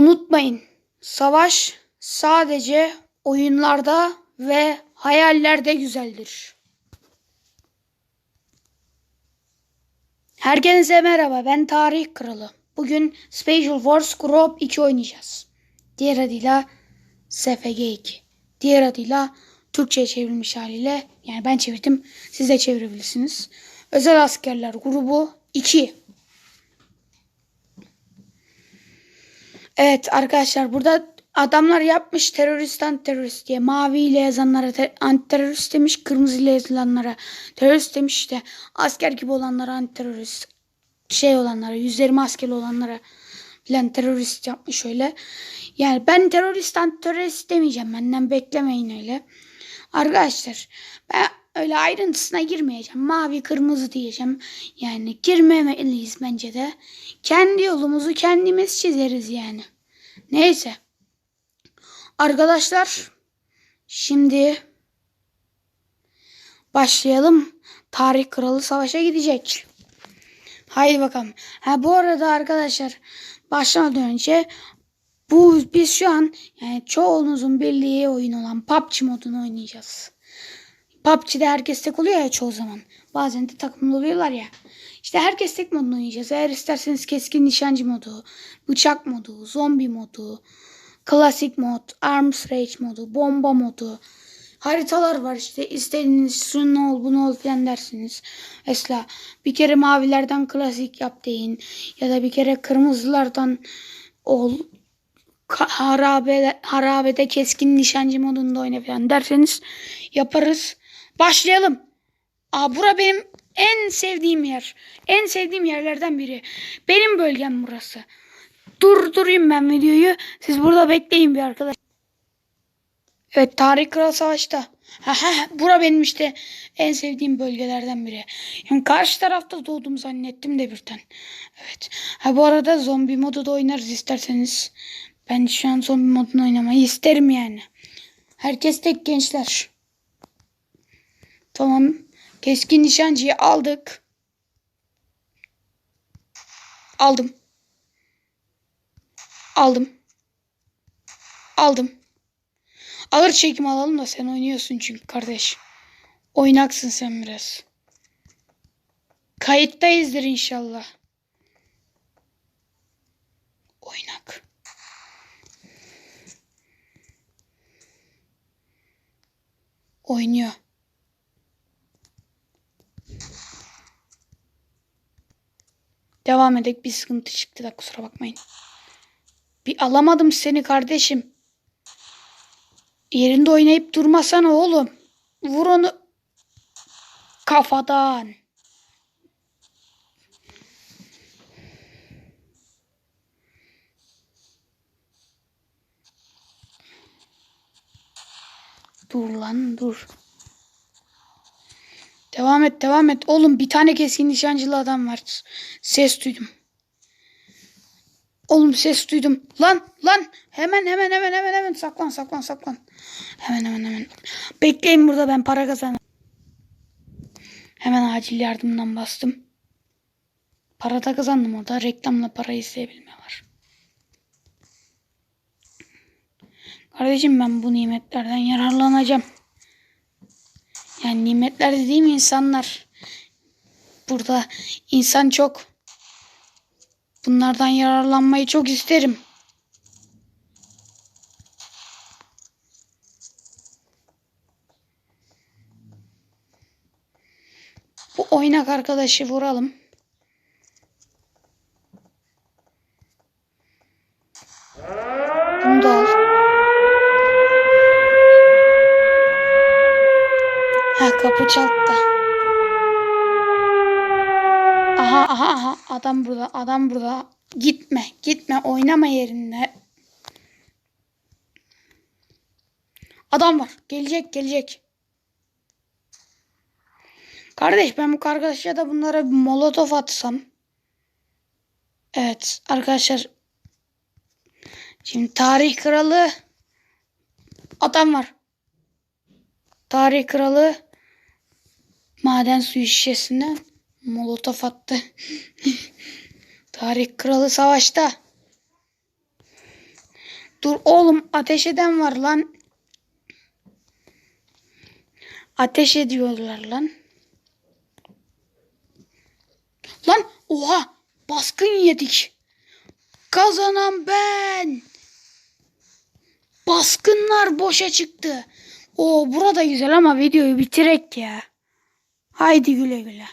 Unutmayın, savaş sadece oyunlarda ve hayallerde güzeldir. Herkese merhaba, ben Tarih Kralı. Bugün Special Force Group 2 oynayacağız. Diğer adıyla SFG 2. Diğer adıyla Türkçe'ye çevrilmiş haliyle, yani ben çevirdim, siz de çevirebilirsiniz. Özel Askerler Grubu 2. Evet arkadaşlar burada adamlar yapmış terörist terörist diye mavi ile yazanlara te- anti terörist demiş kırmızı ile yazılanlara terörist demiş işte asker gibi olanlara anti terörist şey olanlara yüzleri maskeli olanlara filan terörist yapmış öyle. Yani ben terörist anti terörist demeyeceğim benden beklemeyin öyle. Arkadaşlar ben öyle ayrıntısına girmeyeceğim. Mavi kırmızı diyeceğim. Yani girmemeliyiz bence de. Kendi yolumuzu kendimiz çizeriz yani. Neyse. Arkadaşlar şimdi başlayalım. Tarih Kralı savaşa gidecek. Haydi bakalım. Ha bu arada arkadaşlar başlamadan önce bu biz şu an yani çoğunuzun bildiği oyun olan PUBG modunu oynayacağız. PUBG'de herkes tek oluyor ya çoğu zaman. Bazen de takımlı oluyorlar ya. İşte herkes tek modunu oynayacağız. Eğer isterseniz keskin nişancı modu, bıçak modu, zombi modu, klasik mod, arms rage modu, bomba modu. Haritalar var işte istediğiniz şunu ol bunu ol falan dersiniz. Mesela bir kere mavilerden klasik yap deyin. Ya da bir kere kırmızılardan ol harabe, harabede keskin nişancı modunda oyna falan derseniz yaparız. Başlayalım. Aa, bura benim en sevdiğim yer. En sevdiğim yerlerden biri. Benim bölgem burası. Durdurayım ben videoyu. Siz burada bekleyin bir arkadaş. Evet Tarih Kral Savaş'ta. Bura benim işte en sevdiğim bölgelerden biri. Yani karşı tarafta doğdum zannettim de birden. Evet. Ha bu arada zombi modu da oynarız isterseniz. Ben şu an zombi modunu oynamayı isterim yani. Herkes tek gençler. Tamam. Keskin nişancıyı aldık. Aldım. Aldım. Aldım. Ağır çekim alalım da sen oynuyorsun çünkü kardeş. Oynaksın sen biraz. Kayıttayızdır inşallah. Oynak. Oynuyor. Devam edek bir sıkıntı çıktı da kusura bakmayın. Bir alamadım seni kardeşim. Yerinde oynayıp durmasana oğlum. Vur onu kafadan. Dur lan dur. Devam et devam et. Oğlum bir tane keskin nişancılı adam var. Ses duydum. Oğlum ses duydum. Lan lan hemen hemen hemen hemen hemen saklan saklan saklan. Hemen hemen hemen. Bekleyin burada ben para kazanırım. Hemen acil yardımdan bastım. Para da kazandım orada. Reklamla para isteyebilme var. Kardeşim ben bu nimetlerden yararlanacağım. Yani nimetler dediğim insanlar. Burada insan çok. Bunlardan yararlanmayı çok isterim. Bu oynak arkadaşı vuralım. Bunu da al. Ha kapı çaldı. Aha aha aha adam burada adam burada. Gitme gitme oynama yerinde. Adam var gelecek gelecek. Kardeş ben bu arkadaşa da bunlara bir molotof atsam. Evet arkadaşlar. Şimdi tarih kralı adam var. Tarih kralı maden suyu şişesinden molotof attı. tarih kralı savaşta. Dur oğlum ateş eden var lan. Ateş ediyorlar lan. Lan oha baskın yedik. Kazanan ben. Baskınlar boşa çıktı. O burada güzel ama videoyu bitirek ya. Haydi güle güle.